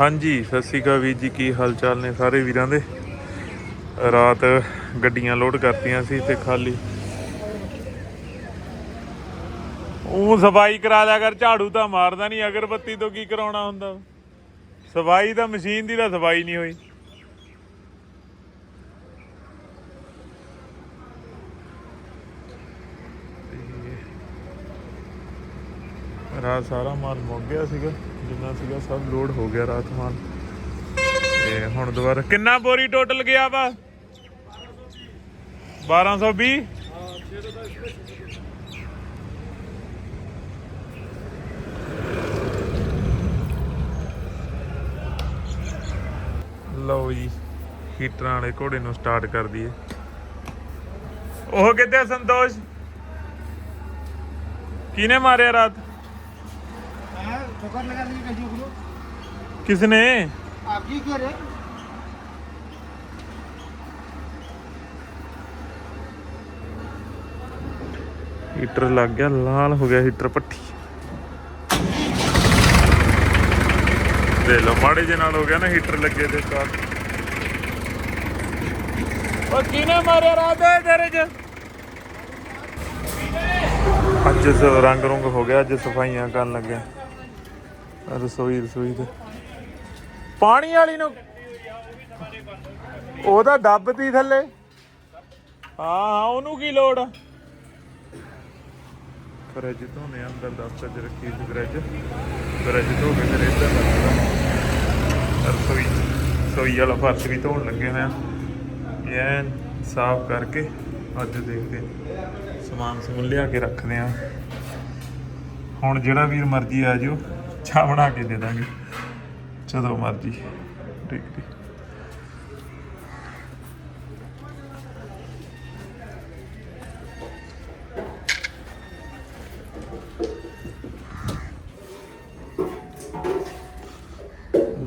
ਹਾਂਜੀ, ਸਤਿ ਸ਼੍ਰੀ ਅਕਾਲ ਵੀਰ ਜੀ, ਕੀ ਹਾਲ ਚਾਲ ਨੇ ਸਾਰੇ ਵੀਰਾਂ ਦੇ? ਰਾਤ ਗੱਡੀਆਂ ਲੋਡ ਕਰਤੀਆਂ ਸੀ ਤੇ ਖਾਲੀ। ਉਹ ਸਫ਼ਾਈ ਕਰਾ ਲਿਆ ਕਰ, ਝਾੜੂ ਤਾਂ ਮਾਰਦਾ ਨਹੀਂ, ਅਗਰਬੱਤੀ ਤੋਂ ਕੀ ਕਰਾਉਣਾ ਹੁੰਦਾ? ਸਫ਼ਾਈ ਤਾਂ ਮਸ਼ੀਨ ਦੀ ਤਾਂ ਸਫ਼ਾਈ ਨਹੀਂ ਹੋਈ। ਰਾਤ ਸਾਰਾ ਮਾਲ ਮੁੱਕ ਗਿਆ ਸੀਗਾ। ਜਿੰਨਾ ਸੀਗਾ, ਸਭ ਲੋਡ ਹੋ ਗਿਆ ਰਾਤ ਮਾਲ ਤੇ ਹੁਣ ਦੁਬਾਰਾ ਕਿੰਨਾ ਬੋਰੀ ਟੋਟਲ ਗਿਆ ਵਾ? 1220 ਲਓ ਜੀ, ਹੀਟਰਾਂ ਵਾਲੇ ਘੋੜੇ ਨੂੰ ਸਟਾਰਟ ਕਰ ਦਈਏ। ਉਹ ਕਿੱਥੇ ਸੰਤੋਸ਼? ਕਿਹਨੇ ਮਾਰਿਆ ਰਾਤ? ठोकर लगा दी कहीं को ਕਿਸਨੇ आप की कह रहे ਹੀਟਰ ਲੱਗ ਗਿਆ ਲਾਲ ਹੋ ਗਿਆ ਹੀਟਰ ਪੱਠੀ ਦੇ ਲੋ ਮਾੜੇ ਜੇ ਨਾਲ ਹੋ ਗਿਆ ਨਾ ਹੀਟਰ ਲੱਗੇ ਤੇ ਸਟਾਰਟ ਉਹ ਕਿਨੇ ਮਾਰਿਆ ਰਾਤ ਦੇ ਤੇਰੇ ਚ ਅੱਜ ਸ- ਰੰਗ ਰੁੰਗ ਹੋ ਗਿਆ ਅੱਜ ਸਫਾਈਆਂ ਕਰਨ ਲੱਗਿਆ ਰਸੋਈ ਰਸੋਈ ਤੇ। ਪਾਣੀ ਵਾਲੀ ਨੂੰ ਉਹਦਾ ਦੱਬਤੀ ਥੱਲੇ। ਹਾਂ ਹਾਂ, ਉਹਨੂੰ ਕੀ ਲੋੜ ਆ? ਫਰਿੱਜ ਧੋਨੇ ਅੰਦਰ ਦਫ਼ਤਰ 'ਚ ਰੱਖੀ ਸੀ ਫਰਿੱਜ ਫਰਿੱਜ ਧੋ ਕੇ ਫਿਰ ਇੱਧਰ ਰੱਖਦਾ ਰਸੋਈ ਰਸੋਈ ਵਾਲਾ ਫਰਸ਼ ਵੀ ਧੋਣ ਲੱਗੇ ਹੋਏ ਐਨ ਸਾਫ਼ ਕਰਕੇ ਅੱਜ ਦੇਖਦੇ ਸਮਾਨ ਸਮੂਨ ਲਿਆ ਕੇ ਰੱਖਦੇ ਆ। ਹੁਣ ਜਿਹੜਾ ਵੀਰ ਮਰਜ਼ੀ ਆ ਜਾਓ। ਚਾਹ ਬਣਾ ਕੇ ਦੇ ਦਾਂਗੇ। ਜਦੋਂ ਮਰਜ਼ੀ। ਠੀਕ ਠੀਕ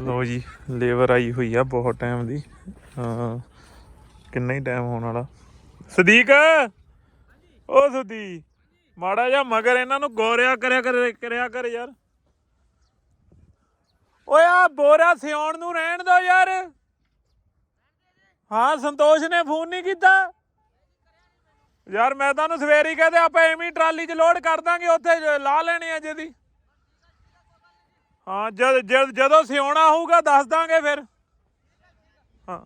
ਲੋ ਜੀ, ਲੇਬਰ ਆਈ ਹੋਈ ਆ ਬਹੁਤ ਟਾਈਮ ਦੀ। ਹਾਂ, ਕਿੰਨਾ ਹੀ ਟਾਈਮ ਹੋਣ ਵਾਲਾ। ਸਦੀਕ! ਓ ਸੁਦੀ ਮਾੜਾ ਜਿਹਾ ਮਗਰ ਇਹਨਾਂ ਨੂੰ ਗੋਰਿਆ ਕਰਿਆ ਕਰਿਆ ਕਰ ਯਾਰ। ਓਏ ਆ ਬੋਰਾ ਸਿਉਣ ਨੂੰ ਰਹਿਣ ਦੋ ਯਾਰ। ਹਾਂ, ਸੰਤੋਸ਼ ਨੇ ਫੋਨ ਨਹੀਂ ਕੀਤਾ। ਯਾਰ, ਮੈਂ ਤੁਹਾਨੂੰ ਸਵੇਰੇ ਹੀ ਕਹਦੇ ਆਪਾਂ ਐਵੇਂ ਟਰਾਲੀ 'ਚ ਲੋਡ ਕਰ ਦਾਂਗੇ, ਉੱਥੇ ਲਾ ਲੈਣੇ ਆ ਜਿਹਦੀ। ਹਾਂ, ਜਦ ਜਦ ਜਦੋਂ ਸਿਉਣਾ ਹੋਊਗਾ, ਦੱਸ ਦਾਂਗੇ ਫਿਰ। ਹਾਂ।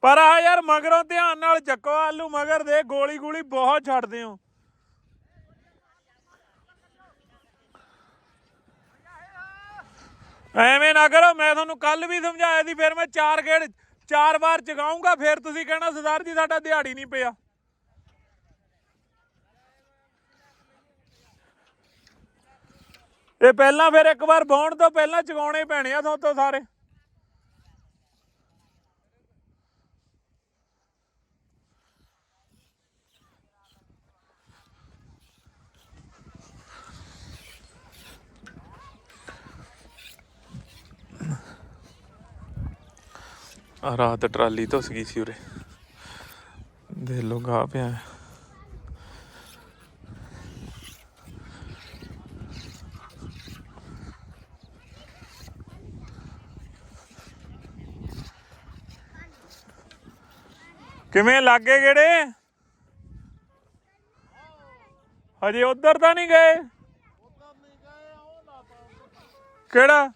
ਪਰ ਆ ਯਾਰ, ਮਗਰੋਂ ਧਿਆਨ ਨਾਲ ਚੱਕੋ, ਆਲੂ ਮਗਰ ਦੇ ਗੋਲੀ ਗੋਲੀ ਬਹੁਤ ਛੱਡਦੇ ਹੋ। ਐਵੇਂ ਨਾ ਕਰੋ, ਮੈਂ ਤੁਹਾਨੂੰ ਕੱਲ ਵੀ ਸਮਝਾਇਆ ਸੀ, ਫਿਰ ਮੈਂ ਚਾਰ ਗੇੜ ਚਾਰ ਵਾਰ ਚਗਾਉਂਗਾ ਫਿਰ ਤੁਸੀਂ ਕਹਿਣਾ ਸਰਦਾਰ ਜੀ, ਸਾਡਾ ਦਿਹਾੜੀ ਨਹੀਂ ਪਿਆ। ਇਹ ਪਹਿਲਾਂ ਫਿਰ ਇੱਕ ਵਾਰ ਬੌਣ ਤੋਂ ਪਹਿਲਾਂ ਚਗਾਉਣੇ ਪੈਣੇ ਆ ਤੋਂ ਸਾਰੇ। ਰਾਤ ਟਰਾਲੀ ਧੁੱਸ ਗਈ ਸੀ ਉਰੇ। ਦੇ ਲੋ ਗਾ ਪਿਆ ਕਿਵੇਂ ਲੱਗੇ ਗੇੜੇ? ਹਜੇ ਉਧਰ ਤਾਂ ਨਹੀਂ ਗਏ? ਕਿਹੜਾ?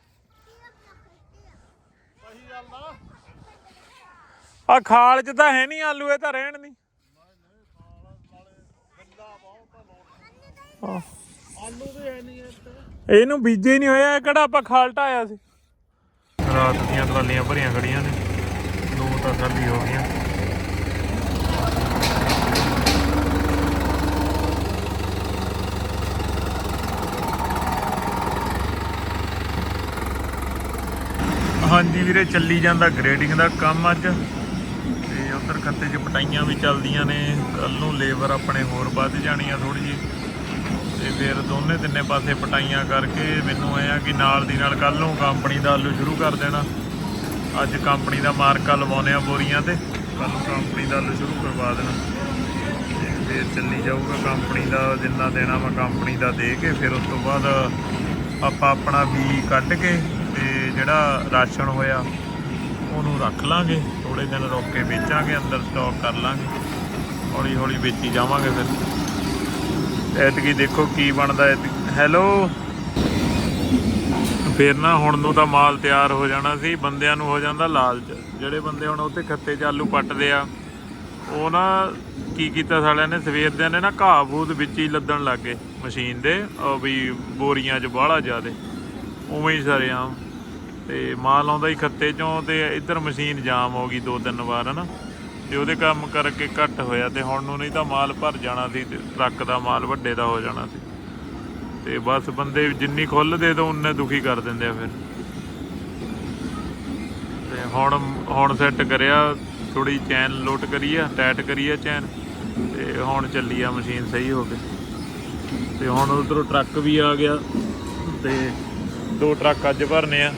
ਆ ਖਾਲ 'ਚ ਤਾਂ ਹੈ ਨਹੀਂ ਆਲੂ, ਇਹ ਤਾਂ ਰਹਿਣ ਨਹੀਂ ਇਹਨੂੰ ਬੀਜੇ ਨਹੀਂ ਹੋਇਆ ਇਹ ਕਿਹੜਾ ਆਪਾਂ ਖਾਲ ਢਾਇਆ ਸੀ? ਰਾਤ ਦੀਆਂ ਟਰਾਲੀਆਂ ਭਰੀਆਂ ਖੜੀਆਂ ਨੇ, ਦੋ ਤਾਂ ਖਾਲੀ ਹੋ ਗਈਆਂ। ਹਾਂਜੀ ਵੀਰੇ, ਚੱਲੀ ਜਾਂਦਾ ਗ੍ਰੇਡਿੰਗ ਦਾ ਕੰਮ ਅੱਜ। ਉਧਰ ਖੱਤੇ 'ਚ ਪਟਾਈਆਂ ਵੀ ਚੱਲਦੀਆਂ ਨੇ। ਕੱਲ ਨੂੰ ਲੇਬਰ ਆਪਣੇ ਹੋਰ ਵੱਧ ਜਾਣੀ ਆ ਥੋੜੀ ਜਿਹੀ। ਤੇ ਫਿਰ ਦੋਨੇ ਤਿੰਨੇ ਪਾਸੇ ਪਟਾਈਆਂ ਕਰਕੇ ਮੈਨੂੰ ਆਇਆ ਕਿ ਨਾਲ ਦੀ ਨਾਲ ਕੱਲ ਨੂੰ ਕੰਪਨੀ ਦਾ ਆਲੂ ਸ਼ੁਰੂ ਕਰ ਦੇਣਾ। ਅੱਜ ਕੰਪਨੀ ਦਾ ਮਾਰਕਾ ਲਵਾਉਣੇ ਆ ਬੋਰੀਆਂ ਤੇ। ਕੱਲ ਨੂੰ ਕੰਪਨੀ ਦਾ ਆਲੂ ਸ਼ੁਰੂ ਕਰਵਾ ਦੇਣਾ। ਤੇ ਫਿਰ ਚੱਲੀ ਜਾਊਗਾ ਕੰਪਨੀ ਦਾ, ਜਿੰਨਾ ਦੇਣਾ ਵਾ ਕੰਪਨੀ ਦਾ ਦੇ ਕੇ ਫਿਰ ਉਸ ਤੋਂ ਬਾਅਦ ਆਪਾਂ ਆਪਣਾ ਬੀ ਕੱਢ ਕੇ ਤੇ ਜਿਹੜਾ ਰਾਸ਼ਨ ਹੋਇਆ, ਉਹਨੂੰ ਰੱਖ ਲਾਂਗੇ। ਥੋੜੇ ਦਿਨ ਰੁਕ ਕੇ ਵੇਚਾਂਗੇ, ਅੰਦਰ ਸਟਾਕ ਕਰ ਲਾਂਗੇ। ਹੌਲੀ ਹੌਲੀ ਵੇਚੀ ਜਾਵਾਂਗੇ ਫਿਰ। ਐਤਕੀ ਦੇਖੋ ਕੀ ਬਣਦਾ ਹੈ ਹੈਲੋ? ਫਿਰ ਨਾ ਹੁਣ ਨੂੰ ਤਾਂ ਮਾਲ ਤਿਆਰ ਹੋ ਜਾਣਾ ਸੀ, ਬੰਦਿਆਂ ਨੂੰ ਹੋ ਜਾਂਦਾ ਲਾਲਚ। ਜਿਹੜੇ ਬੰਦੇ ਹੁਣ ਉੱਥੇ ਖੱਤੇ 'ਚ ਆਲੂ ਪੱਟਦੇ ਆ, ਉਹ ਨਾ ਕੀ ਕੀਤਾ ਸਾਲਿਆਂ ਨੇ, ਸਵੇਰ ਦੇ ਨੇ ਨਾ ਘਾਹ ਬੂਦ ਵਿੱਚ ਹੀ ਲੱਦਣ ਲੱਗ ਗਏ ਮਸ਼ੀਨ ਦੇ, ਉਹ ਵੀ ਬੋਰੀਆਂ 'ਚ ਬਾਹਲਾ ਜ਼ਿਆਦੇ। ਉਵੇਂ ਹੀ ਸਾਰੇ ਆਮ। ਤੇ ਮਾਲ ਆਉਂਦਾ ਹੀ ਖੱਤੇ 'ਚੋਂ ਤੇ ਇੱਧਰ ਮਸ਼ੀਨ ਜਾਮ ਹੋ ਗਈ ਦੋ ਤਿੰਨ ਵਾਰ, ਹਨਾ? ਤੇ ਉਹਦੇ ਕੰਮ ਕਰਕੇ ਘੱਟ ਹੋਇਆ ਤੇ ਹੁਣ ਨੂੰ ਨਹੀਂ ਤਾਂ ਮਾਲ ਭਰ ਜਾਣਾ ਸੀ ਤੇ ਟਰੱਕ ਦਾ ਮਾਲ ਵੱਡੇ ਦਾ ਹੋ ਜਾਣਾ ਸੀ। ਤੇ ਬਸ ਬੰਦੇ ਜਿੰਨੀ ਖੁੱਲ ਦੇ ਦੋ ਉਨੇ ਦੁਖੀ ਕਰ ਦਿੰਦੇ ਆ ਫਿਰ। ਤੇ ਹੁਣ ਹੁਣ ਸੈੱਟ ਕਰਿਆ ਥੋੜੀ ਚੈਨ ਲੋਟ ਕਰੀ ਆ ਟਾਈਟ ਕਰੀ ਆ ਚੈਨ, ਤੇ ਹੁਣ ਚੱਲੀ ਆ ਮਸ਼ੀਨ ਸਹੀ ਹੋ ਕੇ। ਤੇ ਹੁਣ ਉਧਰੋਂ ਟਰੱਕ ਵੀ ਆ ਗਿਆ ਤੇ ਦੋ ਟਰੱਕ ਅੱਜ ਭਰਨੇ ਆ।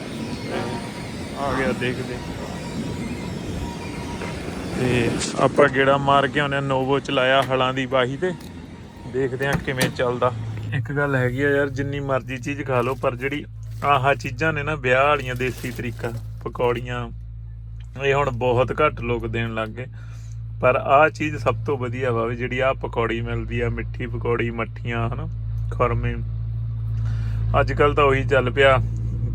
ਆ ਗਿਆ, ਦੇਖਦੇ। ਤੇ ਆਪਾਂ ਗੇੜਾ ਮਾਰ ਕੇ ਉਹਨੇ ਨੋਵੋ ਚਲਾਇਆ ਹਲਾਂ ਦੀ ਬਾਹੀ ਤੇ। ਦੇਖਦੇ ਆ ਕਿਵੇਂ ਚੱਲਦਾ। ਇੱਕ ਗੱਲ ਹੈਗੀ ਆ ਯਾਰ, ਜਿੰਨੀ ਮਰਜ਼ੀ ਚੀਜ਼ ਖਾ ਲਓ, ਪਰ ਜਿਹੜੀ ਆਹ ਚੀਜ਼ਾਂ ਨੇ ਨਾ, ਵਿਆਹ ਵਾਲੀਆਂ ਦੇਸੀ ਤਰੀਕਾ, ਪਕੌੜੀਆਂ, ਇਹ ਹੁਣ ਬਹੁਤ ਘੱਟ ਲੋਕ ਦੇਣ ਲੱਗ ਗਏ। ਪਰ ਆਹ ਚੀਜ਼ ਸਭ ਤੋਂ ਵਧੀਆ ਵਾ ਵੀ ਜਿਹੜੀ ਆਹ ਪਕੌੜੀ ਮਿਲਦੀ ਆ, ਮਿੱਠੀ ਪਕੌੜੀ, ਮੱਠੀਆਂ, ਹਨਾ, ਖੁਰਮੇ। ਅੱਜ ਕੱਲ ਤਾਂ ਉਹੀ ਚੱਲ ਪਿਆ,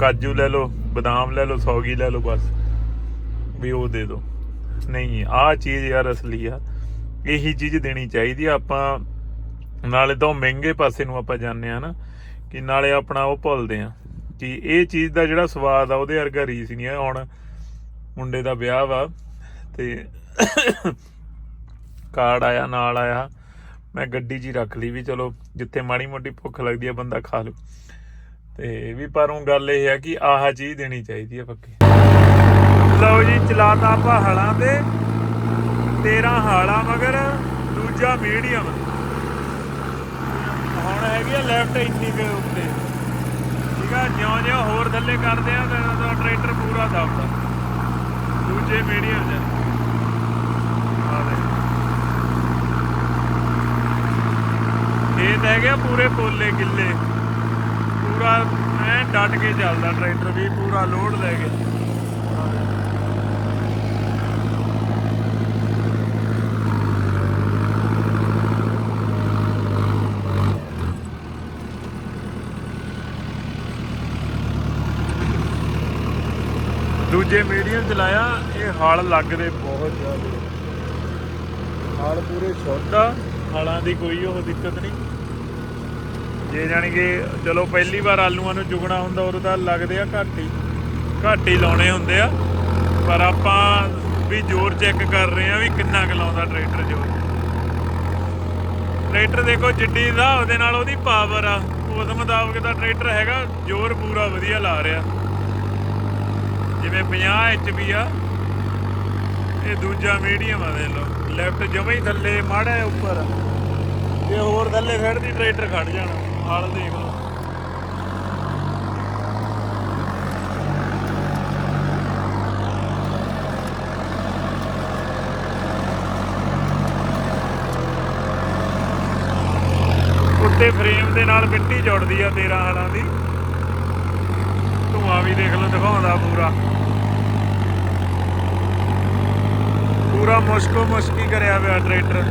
ਕਾਜੂ ਲੈ ਲਓ ਬਦਾਮ ਲੈ ਲਓ, ਸੌਗੀ ਲੈ ਲਓ ਬਸ। ਵੀ ਉਹ ਦੇ ਦਿਓ ਨਹੀਂ, ਆਹ ਚੀਜ਼ ਯਾਰ ਅਸਲੀ ਆ। ਇਹੀ ਚੀਜ਼ ਦੇਣੀ ਚਾਹੀਦੀ ਆ। ਆਪਾਂ ਨਾਲੇ ਤਾਂ ਉਹ ਮਹਿੰਗੇ ਪਾਸੇ ਨੂੰ ਆਪਾਂ ਜਾਂਦੇ ਆ ਨਾ, ਕਿ ਨਾਲੇ ਆਪਣਾ ਉਹ ਭੁੱਲਦੇ ਆ। ਕਿ ਇਹ ਚੀਜ਼ ਦਾ ਜਿਹੜਾ ਸਵਾਦ ਆ, ਉਹਦੇ ਵਰਗਾ ਰੀਸ ਨਹੀਂ ਆ। ਹੁਣ ਮੁੰਡੇ ਦਾ ਵਿਆਹ ਵਾ ਤੇ ਕਾਰਡ ਆਇਆ, ਨਾਲ ਆਇਆ। ਮੈਂ ਗੱਡੀ 'ਚ ਹੀ ਰੱਖ ਲਈ ਵੀ ਚਲੋ, ਜਿੱਥੇ ਮਾੜੀ ਮੋਟੀ ਭੁੱਖ ਲੱਗਦੀ ਆ, ਬੰਦਾ ਖਾ ਲੂ ਤੇ ਵੀ ਪਰ ਉਹ ਗੱਲ ਇਹ ਹੈ ਕਿ ਆਹ ਚੀਜ਼ ਦੇਣੀ ਚਾਹੀਦੀ ਆ ਪੱਕੀ। ਲਓ ਜੀ, ਚਲਾਤਾ ਆਪਾਂ ਹਲਾਂ ਤੇ 13 ਹਾਲਾ ਮਗਰ, ਦੂਜਾ ਮੀਡੀਅਮ। ਹੁਣ ਹੈਗੀ ਆ ਲੈਫਟ ਇੰਨੀ ਕੁ ਉੱਤੇ। ਠੀਕ ਆ ਜਿਉਂ ਜਿਉਂ ਹੋਰ ਥੱਲੇ ਕਰਦੇ ਆ ਤਾਂ ਟਰੈਕਟਰ ਪੂਰਾ ਦਬਦਾ। ਦੂਜੇ ਮੀਡੀਅਮ ਦੇ ਖੇਤ ਹੈਗੇ ਆ ਪੂਰੇ ਪੋਲੇ ਕਿੱਲੇ ਪੂਰਾ, ਐ ਡਟ ਕੇ ਚੱਲਦਾ ਟਰੈਕਟਰ ਵੀ, ਪੂਰਾ ਲੋਡ ਲੈ ਕੇ। ਦੂਜੇ ਮੀਡੀਅਮ ਚਲਾਇਆ ਇਹ ਹਲ ਲੱਗਦੇ ਬਹੁਤ ਜ਼ਿਆਦਾ। ਹਲ ਪੂਰੇ ਸ਼ੁੱਧ ਆ, ਹਲਾਂ ਦੀ ਕੋਈ ਉਹ ਦਿੱਕਤ ਨਹੀਂ। ਜੇ ਜਾਣੀ ਕਿ ਚਲੋ ਪਹਿਲੀ ਵਾਰ ਆਲੂਆਂ ਨੂੰ ਚੁਗਣਾ ਹੁੰਦਾ, ਉਦੋਂ ਤਾਂ ਲੱਗਦੇ ਆ ਘੱਟ ਹੀ ਘੱਟ ਹੀ ਲਾਉਣੇ ਹੁੰਦੇ ਆ। ਪਰ ਆਪਾਂ ਵੀ ਜ਼ੋਰ ਚੈੱਕ ਕਰ ਰਹੇ ਆ ਵੀ ਕਿੰਨਾ ਕੁ ਲਾਉਂਦਾ ਟਰੈਕਟਰ ਜ਼ੋਰ। ਟਰੈਕਟਰ ਦੇਖੋ ਜਿੱਡੀ ਦਾ ਉਹਦੇ ਨਾਲ ਉਹਦੀ ਪਾਵਰ ਆ। ਉਸ ਮੁਤਾਬਕ ਦਾ ਟਰੈਕਟਰ ਹੈਗਾ, ਜ਼ੋਰ ਪੂਰਾ ਵਧੀਆ ਲਾ ਰਿਹਾ। ਜਿਵੇਂ 50 ਐਚਪੀ ਆ, ਇਹ ਦੂਜਾ ਮੀਡੀਅਮ ਆ ਦੇ ਲੋ ਲੈਫਟ ਜਮੇ ਹੀ ਥੱਲੇ, ਮਾੜਾ ਉੱਪਰ। ਤੇ ਹੋਰ ਥੱਲੇ ਖੜਦੀ ਟਰੈਕਟਰ ਖੜ ਜਾਣਾ। ਹਾਲ ਦੇਖ ਲਓ। ਉੱਤੇ ਫਰੇਮ ਦੇ ਨਾਲ ਮਿੱਟੀ ਜੁੜਦੀ ਆ 13 ਹਾਲਾਂ ਦੀ। ਧੂਆਂ ਵੀ ਦੇਖ ਲਓ, ਦਿਖਾਉਂਦਾ ਪੂਰਾ। ਪੂਰਾ ਮੁਸ਼ਕੋ ਮੁਸ਼ਕੀ ਕਰਿਆ ਹੋਇਆ ਟਰੈਕਟਰ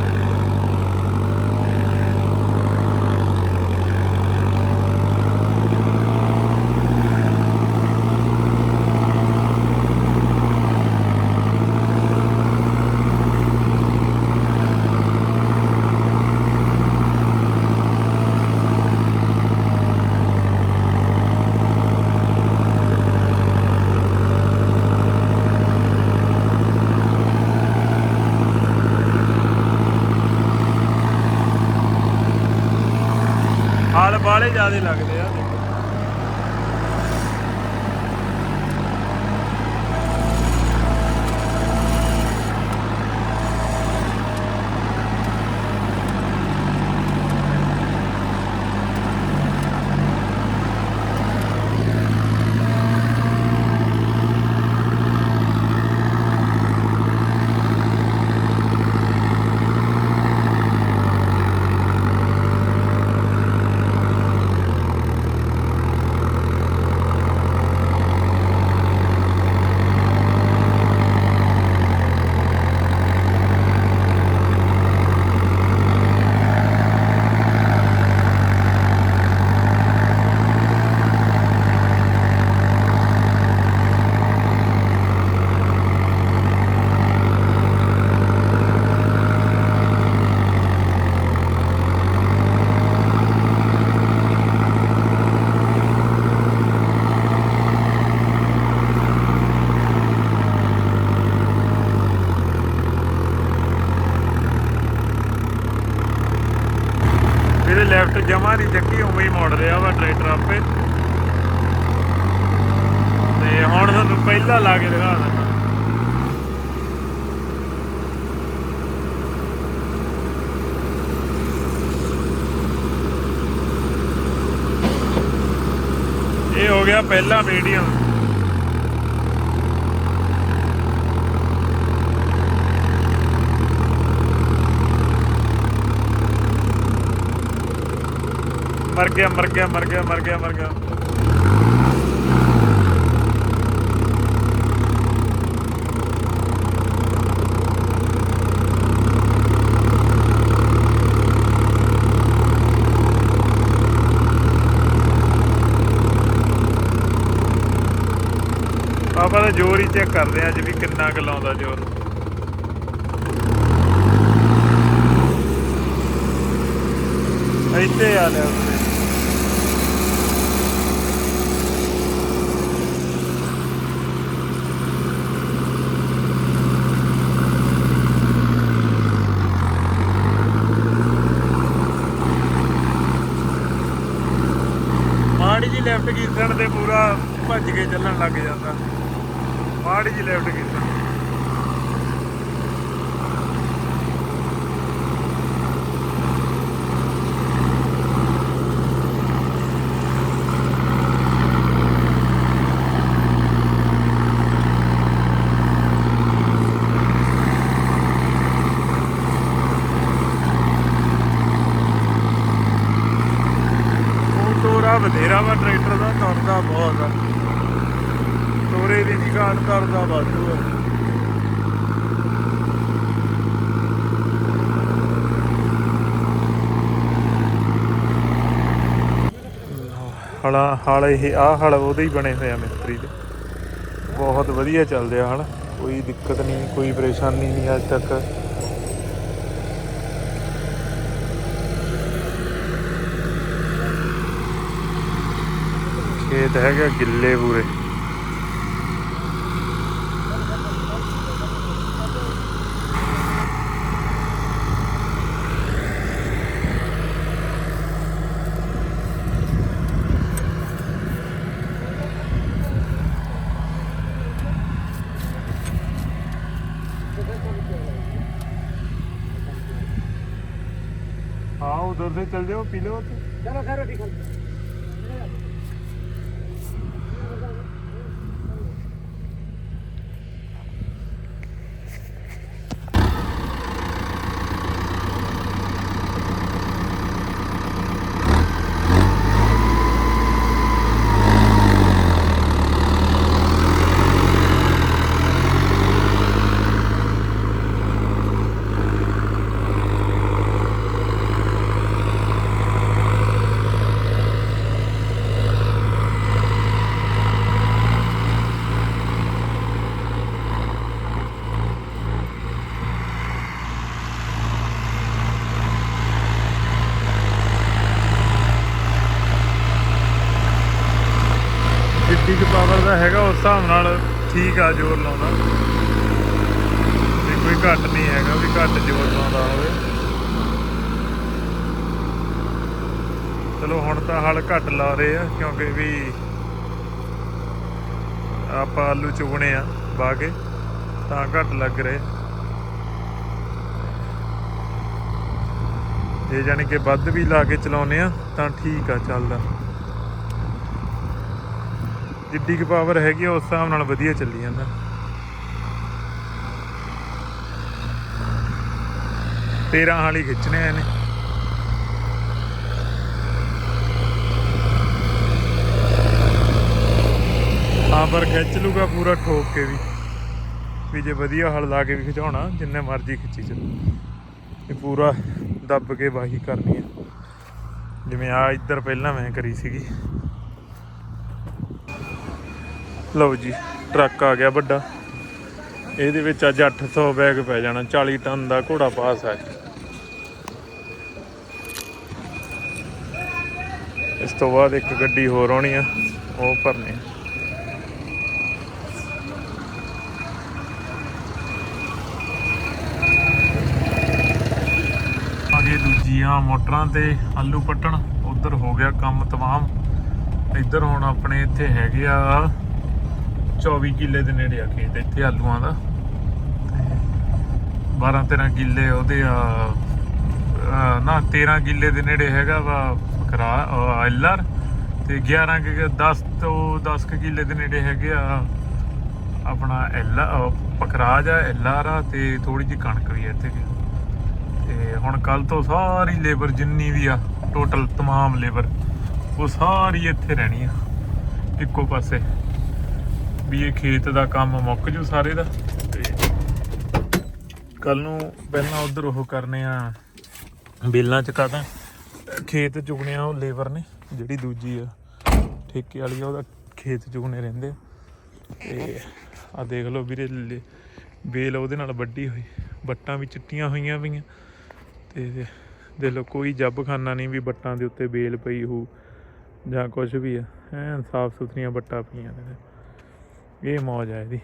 ਹਾਲ ਬਾਲੇ ਜ਼ਿਆਦਾ ਲੱਗਦੇ ਤੁਹਾਨੂੰ ਲਾ ਕੇ ਦਿਖਾ ਦਿੰਦਾ। ਇਹ ਹੋ ਗਿਆ ਪਹਿਲਾ ਮੀਡੀਅਮ। ਮਰ ਗਿਆ ਮਰ ਗਿਆ ਮਰ ਗਿਆ ਮਰ ਗਿਆ ਮਰ ਗਿਆ। ਆਪਾਂ ਤਾਂ ਜ਼ੋਰ ਹੀ ਚੈੱਕ ਕਰਦੇ ਆ ਅੱਜ ਵੀ ਕਿੰਨਾ ਕੁ ਲਾਉਂਦਾ ਜ਼ੋਰ। ਇੱਥੇ ਆ ਲਿਆ ਉੱਤੇ ਮਾੜੀ ਜੀ ਲੈਫਟ ਕੀਸਣ ਤੇ ਪੂਰਾ ਭੱਜ ਕੇ ਚੱਲਣ ਲੱਗ ਜਾਂਦਾ। ਮਾੜੀ ਜੀ ਲੈਫਟ ਕੀਸਣ ਉਹ ਤੋਰਾ ਬਥੇਰਾ ਵਾ ਟਰੈਕਟਰ ਦਾ ਤੁਰਦਾ ਬਹੁਤ ਆ ਤੋਰੇ ਦੀ ਵੀ ਘਾਟ ਤੁਰਦਾ ਵਾਧੂ ਆ ਹਲਾ ਹਲ ਇਹ, ਆ ਹਲ ਉਹਦੇ ਹੀ ਬਣੇ ਹੋਏ ਆ ਮਿਸਤਰੀ ਦੇ। ਬਹੁਤ ਵਧੀਆ ਚੱਲਦੇ ਆ ਹਲ ਕੋਈ ਦਿੱਕਤ ਨਹੀਂ, ਕੋਈ ਪਰੇਸ਼ਾਨੀ ਨਹੀਂ ਅੱਜ ਤੱਕ। ਖੇਤ ਹੈਗਾ ਗਿੱਲੇ ਪੂਰੇ। हाँ उधर से चल जाओ पी लो तो चलो खैर रोटी खा ਠੀਕ ਜ਼ੋਰ ਲਾਉਂਦਾ। ਵੀ ਕੋਈ ਘੱਟ ਨਹੀਂ ਹੈਗਾ, ਵੀ ਘੱਟ ਜ਼ੋਰ ਲਾਉਂਦਾ ਹੋਵੇ। ਚਲੋ, ਹੁਣ ਤਾਂ ਹਲ ਘੱਟ ਲਾ ਰਹੇ ਆ, ਕਿਉਂਕਿ ਵੀ ਆਪਾਂ ਆਲੂ ਚੁਗਣੇ ਆ ਪਾ ਕੇ ਤਾਂ ਘੱਟ ਲੱਗ ਰਹੇ। ਇਹ ਜਾਨੀ ਕਿ ਵੱਧ ਵੀ ਲਾ ਕੇ ਚਲਾਉਨੇ ਆ, ਤਾਂ ਠੀਕ ਆ, ਚੱਲਦਾ। ਜਿੱਡੀ ਕੁ ਪਾਵਰ ਹੈਗੀ ਆ, ਉਸ ਹਿਸਾਬ ਨਾਲ ਵਧੀਆ ਚੱਲੀ ਜਾਂਦਾ। ਤੇਰਾਂ ਹਾਲੀ ਖਿੱਚਣੇ ਆ ਇਹਨੇ। ਹਾਂ ਪਰ ਖਿੱਚ ਲੂਗਾ ਪੂਰਾ ਠੋਕ ਕੇ ਵੀ। ਵੀ ਜੇ ਵਧੀਆ ਹਲ ਲਾ ਕੇ ਵੀ ਖਿਚਾਉਣਾ ਜਿੰਨੇ ਮਰਜ਼ੀ ਖਿੱਚੀ ਚੱਲ। ਇਹ ਪੂਰਾ ਦੱਬ ਕੇ ਵਾਹੀ ਕਰਨੀ ਹੈ ਜਿਵੇਂ ਆ ਇੱਧਰ ਪਹਿਲਾਂ ਮੈਂ ਕਰੀ ਸੀਗੀ। ਲਓ ਜੀ, ਟਰੱਕ ਆ ਗਿਆ ਵੱਡਾ। ਇਹਦੇ ਵਿੱਚ ਅੱਜ 800 ਬੈਗ ਪੈ ਜਾਣਾ 40 ਟਨ ਦਾ ਘੋੜਾ ਪਾਸ ਹੈ ਇਸ ਤੋਂ ਬਾਅਦ ਇੱਕ ਗੱਡੀ ਹੋਰ ਆਉਣੀ ਆ, ਉਹ ਭਰਨੀ ਆ। ਦੂਜੀਆਂ ਮੋਟਰਾਂ ਤੇ ਆਲੂ ਪੱਟਣ, ਉਧਰ ਹੋ ਗਿਆ ਕੰਮ ਤਮਾਮ। ਇੱਧਰ ਹੁਣ ਆਪਣੇ ਇੱਥੇ ਹੈਗੇ ਆ 24 ਕਿੱਲੇ ਦੇ ਨੇੜੇ ਆ ਖੇਤ ਇੱਥੇ ਆਲੂਆਂ ਦਾ 12 13 ਕਿੱਲੇ ਉਹਦੇ ਆ ਅਹ ਨਾ 13 ਕਿੱਲੇ ਦੇ ਨੇੜੇ ਹੈਗਾ ਵਾ ਕਰਾ ਐਲਆਰ ਤੇ 11 ਕਿ 10 ਤੋਂ 10 ਕੁ ਕਿੱਲੇ ਦੇ ਨੇੜੇ ਹੈਗੇ ਆ ਆਪਣਾ ਐਲ ਪਕਰਾਜ ਆ ਐਲਆਰ ਆ ਤੇ ਥੋੜੀ ਜਿਹੀ ਕਣਕ ਵੀ ਆ ਇੱਥੇ ਤੇ ਹੁਣ ਕੱਲ ਤੋਂ ਸਾਰੀ ਲੇਬਰ ਜਿੰਨੀ ਵੀ ਆ ਟੋਟਲ तमाम ਲੇਬਰ ਉਹ ਸਾਰੀ ਇੱਥੇ ਰਹਿਣੀ ਆ ਇੱਕੋ ਪਾਸੇ ਵੀ ਇਹ ਖੇਤ ਦਾ ਕੰਮ ਮੁੱਕ ਜੂ ਸਾਰੇ ਦਾ। ਤੇ ਕੱਲ ਨੂੰ ਪਹਿਲਾਂ ਉਧਰ ਉਹ ਕਰਨੇ ਆ, ਬੇਲਾਂ ਚ ਕਾਦਾ ਖੇਤ ਚੁਗਣੇ ਆ ਉਹ ਲੇਬਰ ਨੇ, ਜਿਹੜੀ ਦੂਜੀ ਆ, ਠੇਕੇ ਵਾਲੀ ਆ, ਉਹਦਾ ਖੇਤ ਚੁਗਣੇ ਰਹਿੰਦੇ ਆ। ਤੇ ਆ ਦੇਖ ਲਓ ਵੀਰੇ, ਲੇ- ਬੇਲ ਉਹਦੇ ਨਾਲ ਵੱਡੀ ਹੋਈ ਬੱਟਾਂ ਵੀ ਚਿੱਟੀਆਂ ਹੋਈਆਂ ਪਈਆਂ। ਤੇ ਦੇਖ ਲਓ, ਕੋਈ ਜੱਬਖਾਨਾ ਨਹੀਂ ਵੀ ਬੱਟਾਂ ਦੇ ਉੱਤੇ ਬੇਲ ਪਈ ਹੋ ਜਾਂ ਕੁਝ ਵੀ ਆ, ਐਨ ਸਾਫ਼ ਸੁਥਰੀਆਂ ਬੱਟਾਂ ਪਈਆਂ ਨੇ। ਇਹ ਮੌਜ ਆ ਇਹਦੀ।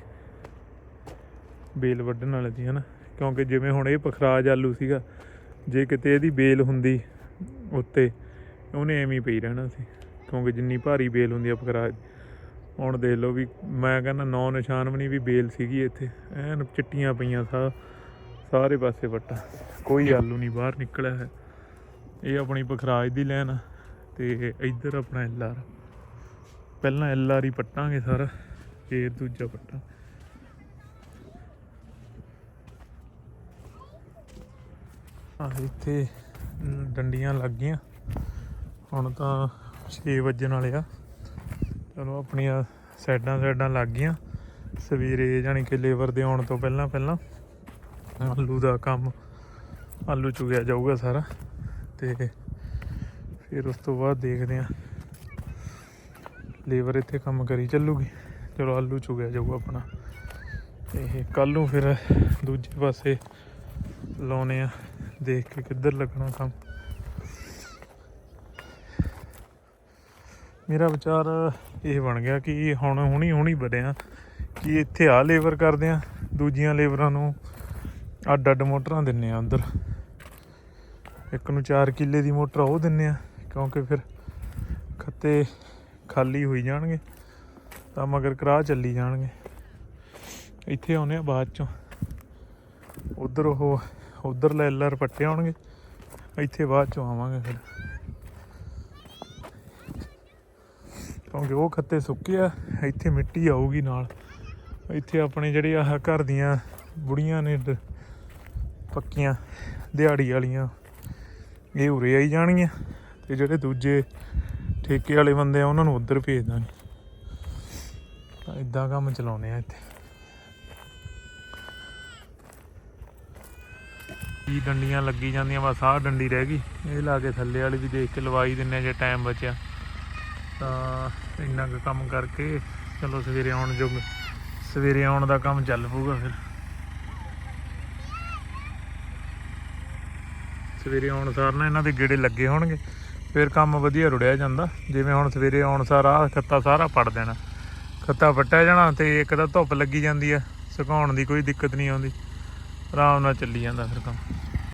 ਬੇਲ ਵੱਢਣ ਵਾਲੇ ਦੀ, ਹਨਾ? ਕਿਉਂਕਿ ਜਿਵੇਂ ਹੁਣ ਇਹ ਪਖਰਾਜ ਆਲੂ ਸੀਗਾ, ਜੇ ਕਿਤੇ ਇਹਦੀ ਬੇਲ ਹੁੰਦੀ ਉੱਤੇ, ਉਹਨੇ ਐਵੇਂ ਪਈ ਰਹਿਣਾ ਸੀ। ਕਿਉਂਕਿ ਜਿੰਨੀ ਭਾਰੀ ਬੇਲ ਹੁੰਦੀ ਆ ਪਖਰਾਜ ਹੁਣ ਦੇਖ ਲਓ ਵੀ, ਮੈਂ ਕਹਿੰਦਾ ਨੌ ਨਿਸ਼ਾਨ ਵੀ ਨਹੀਂ ਵੀ ਬੇਲ ਸੀਗੀ ਇੱਥੇ। ਐਨ ਚਿੱਟੀਆਂ ਪਈਆਂ ਸਾ, ਸਾਰੇ ਪਾਸੇ ਵੱਟਾ। ਕੋਈ ਆਲੂ ਨਹੀਂ ਬਾਹਰ ਨਿਕਲਿਆ ਹੈ। ਇਹ ਆਪਣੀ ਪਖਰਾਜ ਦੀ ਲੈਣ ਆ, ਤੇ ਇੱਧਰ ਆਪਣਾ ਐਲਆਰ ਪਹਿਲਾਂ ਐਲਆਰ ਹੀ ਪੱਟਾਂਗੇ ਸਾਰਾ। ਫੇਰ ਦੂਜਾ ਪੱਟਾ। ਆ ਇੱਥੇ ਡੰਡੀਆਂ ਲੱਗ ਗਈਆਂ। ਹੁਣ ਤਾਂ 6 ਵੱਜਣ ਵਾਲੇ ਆ। ਚਲੋ ਆਪਣੀਆਂ ਸਾਈਡਾਂ ਸਾਈਡਾਂ ਲੱਗ ਗਈਆਂ। ਸਵੇਰੇ ਜਾਣੀ ਕਿ ਲੇਬਰ ਦੇ ਆਉਣ ਤੋਂ ਪਹਿਲਾਂ ਪਹਿਲਾਂ ਆਲੂ ਦਾ ਕੰਮ ਆਲੂ ਚੁਗਿਆ ਜਾਊਗਾ ਸਾਰਾ ਤੇ ਫਿਰ ਉਸ ਤੋਂ ਬਾਅਦ ਦੇਖਦੇ ਆ ਲੇਬਰ ਇੱਥੇ ਕੰਮ ਕਰੀ ਚੱਲੂਗੀ। ਚਲੋ ਆਲੂ ਚੁਗਿਆ ਜਾਊਗਾ ਆਪਣਾ। ਇਹ ਕੱਲ ਨੂੰ ਫਿਰ ਦੂਜੇ ਪਾਸੇ ਲਾਉਣੇ ਆ। ਦੇਖ ਕੇ ਕਿੱਧਰ ਲੱਗਣਾ ਕੰਮ। ਮੇਰਾ ਵਿਚਾਰ ਇਹ ਬਣ ਗਿਆ ਕਿ ਹੁਣ ਹੁਣੀ ਹੁਣੀ ਵਧਿਆ ਕਿ ਇੱਥੇ ਆ ਲੇਬਰ ਕਰਦੇ ਆ, ਦੂਜੀਆਂ ਲੇਬਰਾਂ ਨੂੰ ਅੱਡ ਅੱਡ ਮੋਟਰਾਂ ਦਿੰਨੇ ਆ ਅੰਦਰ। ਇੱਕ ਨੂੰ 4 ਕਿੱਲੇ ਦੀ ਮੋਟਰ ਉਹ ਦਿੰਨੇ ਆ, ਕਿਉਂਕਿ ਫਿਰ ਖੱਤੇ ਖਾਲੀ ਹੋਈ ਜਾਣਗੇ। ਤਾਂ ਮਗਰ ਕਰਾ ਚੱਲੀ ਜਾਣਗੇ। ਇੱਥੇ ਆਉਨੇ ਆ ਬਾਅਦ ਚੋਂ। ਉਧਰ ਉਹ, ਉਧਰ ਲੈ ਲਰ ਪੱਟੇ ਆਉਣਗੇ। ਇੱਥੇ ਬਾਅਦ ਚੋਂ ਆਵਾਂਗੇ ਫਿਰ। ਕਿਉਂਕਿ ਉਹ ਖੱਤੇ ਸੁੱਕੇ ਆ, ਇੱਥੇ ਮਿੱਟੀ ਆਊਗੀ ਨਾਲ। ਇੱਥੇ ਆਪਣੇ ਜਿਹੜੇ ਆਹ ਘਰ ਦੀਆਂ ਬੁੜੀਆਂ ਨੇ ਡ- ਪੱਕੀਆਂ, ਦਿਹਾੜੀ ਵਾਲੀਆਂ, ਇਹ ਉਰੇ ਆਈ ਜਾਣਗੀਆਂ। ਤੇ ਜਿਹੜੇ ਦੂਜੇ ਠੇਕੇ ਵਾਲੇ ਬੰਦੇ ਆ, ਉਹਨਾਂ ਨੂੰ ਉਧਰ ਭੇਜ ਦਾਂਗੇ। ਤਾਂ ਇਦਾਂ ਕੰਮ ਚਲਾਉਨੇ ਆ ਇੱਥੇ। ਕੀ ਡੰਡੀਆਂ ਲੱਗੀ ਜਾਂਦੀਆਂ, ਬਸ ਆਹ ਡੰਡੀ ਰਹਿ ਗਈ। ਇਹ ਲਾ ਕੇ ਥੱਲੇ ਵਾਲੀ ਵੀ ਦੇਖ ਕੇ ਲਵਾਈ ਦਿੰਨੇ ਆ ਜੇ ਟਾਈਮ ਬਚਿਆ। ਤਾਂ ਇੰਨਾ ਕੁ ਕੰਮ ਕਰਕੇ ਚਲੋ ਸਵੇਰੇ ਆਉਣ ਜੋ ਸਵੇਰੇ ਆਉਣ ਦਾ ਕੰਮ ਚੱਲ ਪਊਗਾ ਫਿਰ। ਸਵੇਰੇ ਆਉਣ ਸਾਰ ਨਾ ਇਹਨਾਂ ਦੇ ਗੇੜੇ ਲੱਗੇ ਹੋਣਗੇ। ਫਿਰ ਕੰਮ ਵਧੀਆ ਰੁੜਿਆ ਜਾਂਦਾ। ਜਿਵੇਂ ਹੁਣ ਸਵੇਰੇ ਆਉਣ ਸਾਰ ਆਹ ਖੱਤਾ ਸਾਰਾ ਪੜ ਦੇਣਾ। ਖੱਤਾ ਫੱਟਿਆ ਜਾਣਾ ਤੇ ਇੱਕ ਤਾਂ ਧੁੱਪ ਲੱਗੀ ਜਾਂਦੀ ਆ, ਸੁਕਾਉਣ ਦੀ ਕੋਈ ਦਿੱਕਤ ਨਹੀਂ ਆਉਂਦੀ। ਆਰਾਮ ਨਾਲ ਚੱਲੀ ਜਾਂਦਾ ਫਿਰ ਕੰਮ।